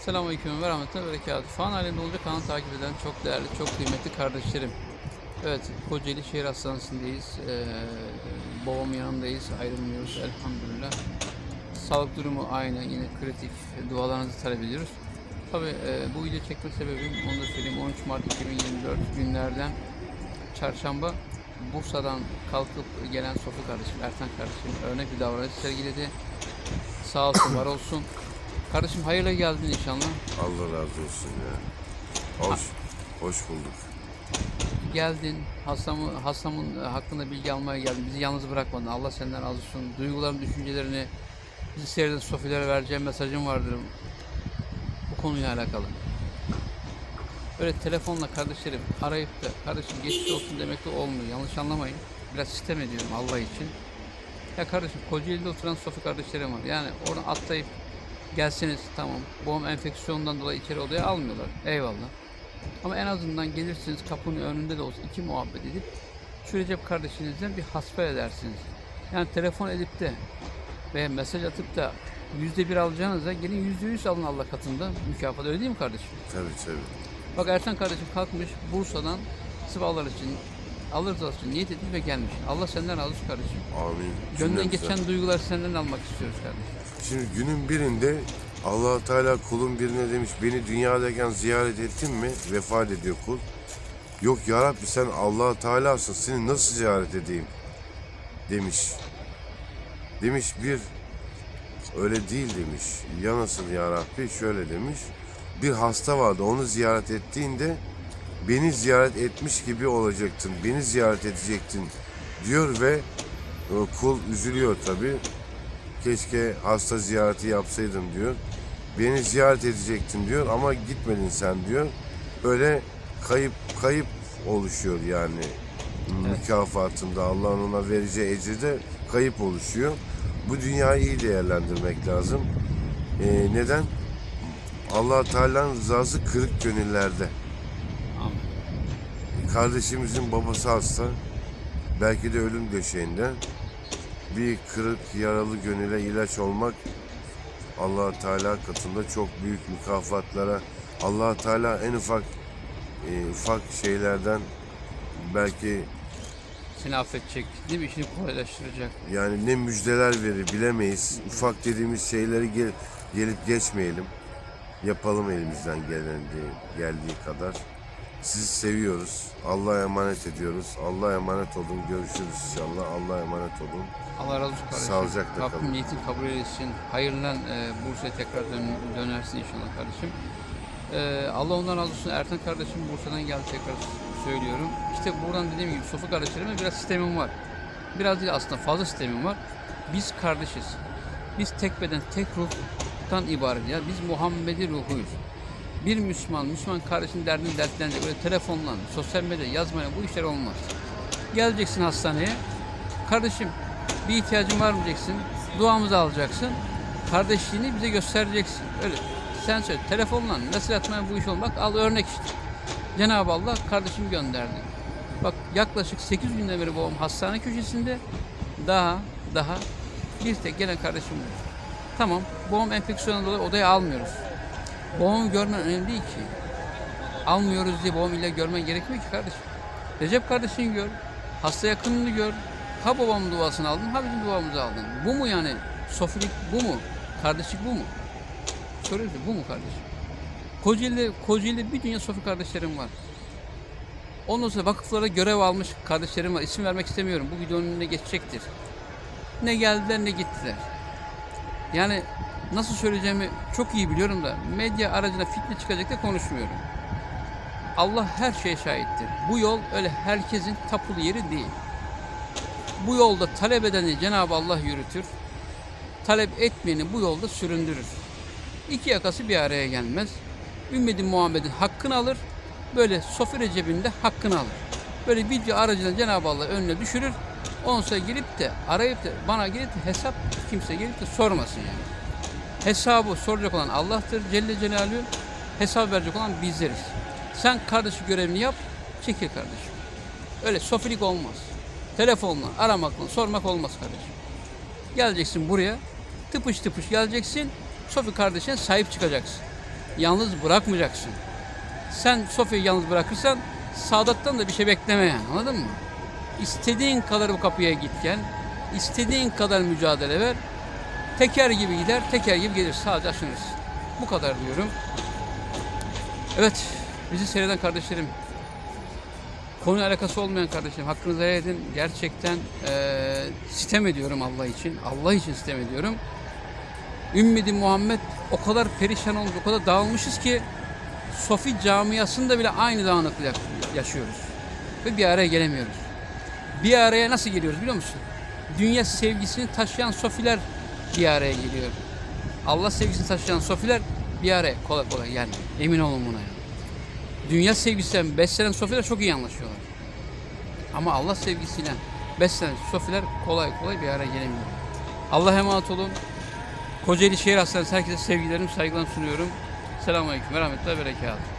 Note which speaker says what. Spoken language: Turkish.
Speaker 1: Selamünaleyküm ve rahmetullahi ve berekatuhu. Fan halinde olacak kanalı takip eden çok değerli, çok kıymetli kardeşlerim. Evet, Kocaeli Şehir Hastanesi'ndeyiz. Ee, babamın yanındayız, ayrılmıyoruz elhamdülillah. Sağlık durumu aynı, yine kritik. Dualarınızı talep ediyoruz. Tabii e, bu video çekme sebebim, onu da söyleyeyim, 13 Mart 2024 günlerden çarşamba Bursa'dan kalkıp gelen Sofi kardeşim, Ertan kardeşim örnek bir davranış sergiledi. Sağ olsun, var olsun. Kardeşim hayırla geldin inşallah.
Speaker 2: Allah razı olsun ya. Hoş, hoş bulduk.
Speaker 1: Geldin, hastamı, hastamın hakkında bilgi almaya geldin. Bizi yalnız bırakmadın. Allah senden razı olsun. Duyguların, düşüncelerini bizi seyreden sofilere vereceğim mesajım vardır bu konuyla alakalı. Öyle telefonla kardeşlerim arayıp da kardeşim geçmiş olsun demek de olmuyor. Yanlış anlamayın. Biraz sistem ediyorum Allah için. Ya kardeşim Kocaeli'de oturan Sofi kardeşlerim var. Yani oradan atlayıp gelseniz tamam. Boğum enfeksiyonundan dolayı içeri odaya almıyorlar. Eyvallah. Ama en azından gelirsiniz kapının önünde de olsa iki muhabbet edip şu Recep kardeşinizden bir hasbel edersiniz. Yani telefon edip de veya mesaj atıp da yüzde bir alacağınıza gelin yüzde yüz alın Allah katında mükafat öyle değil mi kardeşim?
Speaker 2: Tabii tabii.
Speaker 1: Bak Ertan kardeşim kalkmış Bursa'dan sıvalar için alır için niyet etmiş ve gelmiş. Allah senden razı olsun kardeşim.
Speaker 2: Amin.
Speaker 1: Gönlünden geçen duyguları senden almak istiyoruz kardeşim.
Speaker 2: Şimdi günün birinde allah Teala kulun birine demiş beni dünyadayken ziyaret ettin mi? Vefat ediyor kul. Yok ya Rabbi sen allah Teala'sın seni nasıl ziyaret edeyim? Demiş. Demiş bir öyle değil demiş. Ya nasıl ya Rabbi? Şöyle demiş. Bir hasta vardı onu ziyaret ettiğinde beni ziyaret etmiş gibi olacaktın. Beni ziyaret edecektin diyor ve e, kul üzülüyor tabi. Keşke hasta ziyareti yapsaydım diyor. Beni ziyaret edecektin diyor ama gitmedin sen diyor. Böyle kayıp kayıp oluşuyor yani mükafatında Allah'ın ona vereceği ecirde kayıp oluşuyor. Bu dünyayı iyi değerlendirmek lazım. E, neden? Allah Teala'nın rızası kırık gönüllerde.
Speaker 1: Amin.
Speaker 2: Kardeşimizin babası hasta. Belki de ölüm döşeğinde. Bir kırık yaralı gönüle ilaç olmak allah Teala katında çok büyük mükafatlara allah Teala en ufak e, ufak şeylerden belki
Speaker 1: Seni affedecek değil mi? İşini kolaylaştıracak.
Speaker 2: yani ne müjdeler verir bilemeyiz. Ufak dediğimiz şeyleri gel, gelip geçmeyelim. Yapalım elimizden geldiği, geldiği kadar. Sizi seviyoruz. Allah'a emanet ediyoruz. Allah'a emanet olun. Görüşürüz inşallah. Allah'a emanet olun.
Speaker 1: Allah razı olsun kardeşim.
Speaker 2: Sağlıcakla
Speaker 1: Rabbim
Speaker 2: kalın.
Speaker 1: niyetin kabul etsin. Hayırla e, Bursa'ya tekrar dön- dönersin inşallah kardeşim. E, Allah ondan razı olsun. Ertan kardeşim Bursa'dan geldi tekrar söylüyorum. İşte buradan dediğim gibi Sofu kardeşlerime biraz sistemim var. Biraz değil aslında fazla sistemim var. Biz kardeşiz. Biz tek beden, tek ruhtan ibaret. Ya biz Muhammed'i ruhuyuz. Bir Müslüman, Müslüman kardeşin derdini dertlenecek. Böyle telefonla, sosyal medya yazmaya bu işler olmaz. Geleceksin hastaneye. Kardeşim bir ihtiyacın var mı diyeceksin. Duamızı alacaksın. Kardeşliğini bize göstereceksin. Öyle. Sen söyle. Telefonla nasıl atmaya bu iş olmak. Al örnek işte. Cenab-ı Allah kardeşimi gönderdi. Bak yaklaşık 8 günden beri babam hastane köşesinde. Daha daha bir tek gelen kardeşim bu. Tamam. Babam enfeksiyondan dolayı odaya almıyoruz. Babamı görmen önemli değil ki. Almıyoruz diye babam illa görmen gerekmiyor ki kardeşim. Recep kardeşini gör. Hasta yakınını gör. Ha babamın duasını aldın, ha bizim duamızı aldın. Bu mu yani? Sofilik bu mu? Kardeşlik bu mu? Soruyorsun bu mu kardeşim? Kocaeli'de, Kocaeli'de bir dünya Sofi kardeşlerim var. Ondan sonra vakıflara görev almış kardeşlerim var. İsim vermek istemiyorum. Bu videonun önüne geçecektir. Ne geldiler ne gittiler. Yani nasıl söyleyeceğimi çok iyi biliyorum da medya aracına fitne çıkacak da konuşmuyorum. Allah her şeye şahittir. Bu yol öyle herkesin tapulu yeri değil. Bu yolda talep edeni Cenab-ı Allah yürütür. Talep etmeyeni bu yolda süründürür. İki yakası bir araya gelmez. Ümmeti Muhammed'in hakkını alır. Böyle Sofi Recep'in de hakkını alır. Böyle video aracılığıyla Cenab-ı Allah önüne düşürür. Sonra gelip de arayıp da bana gelip de hesap kimse gelip de sormasın yani. Hesabı soracak olan Allah'tır Celle Celaluhu. Hesap verecek olan bizleriz. Sen kardeşi görevini yap, çekil kardeşim. Öyle sofilik olmaz. Telefonla, aramakla, sormak olmaz kardeşim. Geleceksin buraya, tıpış tıpış geleceksin, Sofi kardeşine sahip çıkacaksın. yalnız bırakmayacaksın. Sen Sofya'yı yalnız bırakırsan Sadat'tan da bir şey bekleme yani anladın mı? İstediğin kadar bu kapıya git gel. istediğin kadar mücadele ver. Teker gibi gider, teker gibi gelir. Sadece aşınırız. Bu kadar diyorum. Evet, bizi seyreden kardeşlerim, konuyla alakası olmayan kardeşim, hakkınızı helal edin. Gerçekten eee sitem ediyorum Allah için. Allah için sitem ediyorum. Ümmeti Muhammed o kadar perişan olmuş, o kadar dağılmışız ki Sofi camiasında bile aynı dağınıklığı yaşıyoruz. Ve bir araya gelemiyoruz. Bir araya nasıl geliyoruz biliyor musun? Dünya sevgisini taşıyan Sofiler bir araya geliyor. Allah sevgisini taşıyan Sofiler bir araya kolay kolay gelmiyor. Emin olun buna ya. Dünya sevgisinden beslenen Sofiler çok iyi anlaşıyorlar. Ama Allah sevgisiyle beslenen Sofiler kolay kolay bir araya gelemiyor. Allah'a emanet olun. Kocaeli Şehir Hastanesi herkese sevgilerimi, saygılarımı sunuyorum. Selamun Aleyküm ve Rahmetullahi ve Berekatuhu.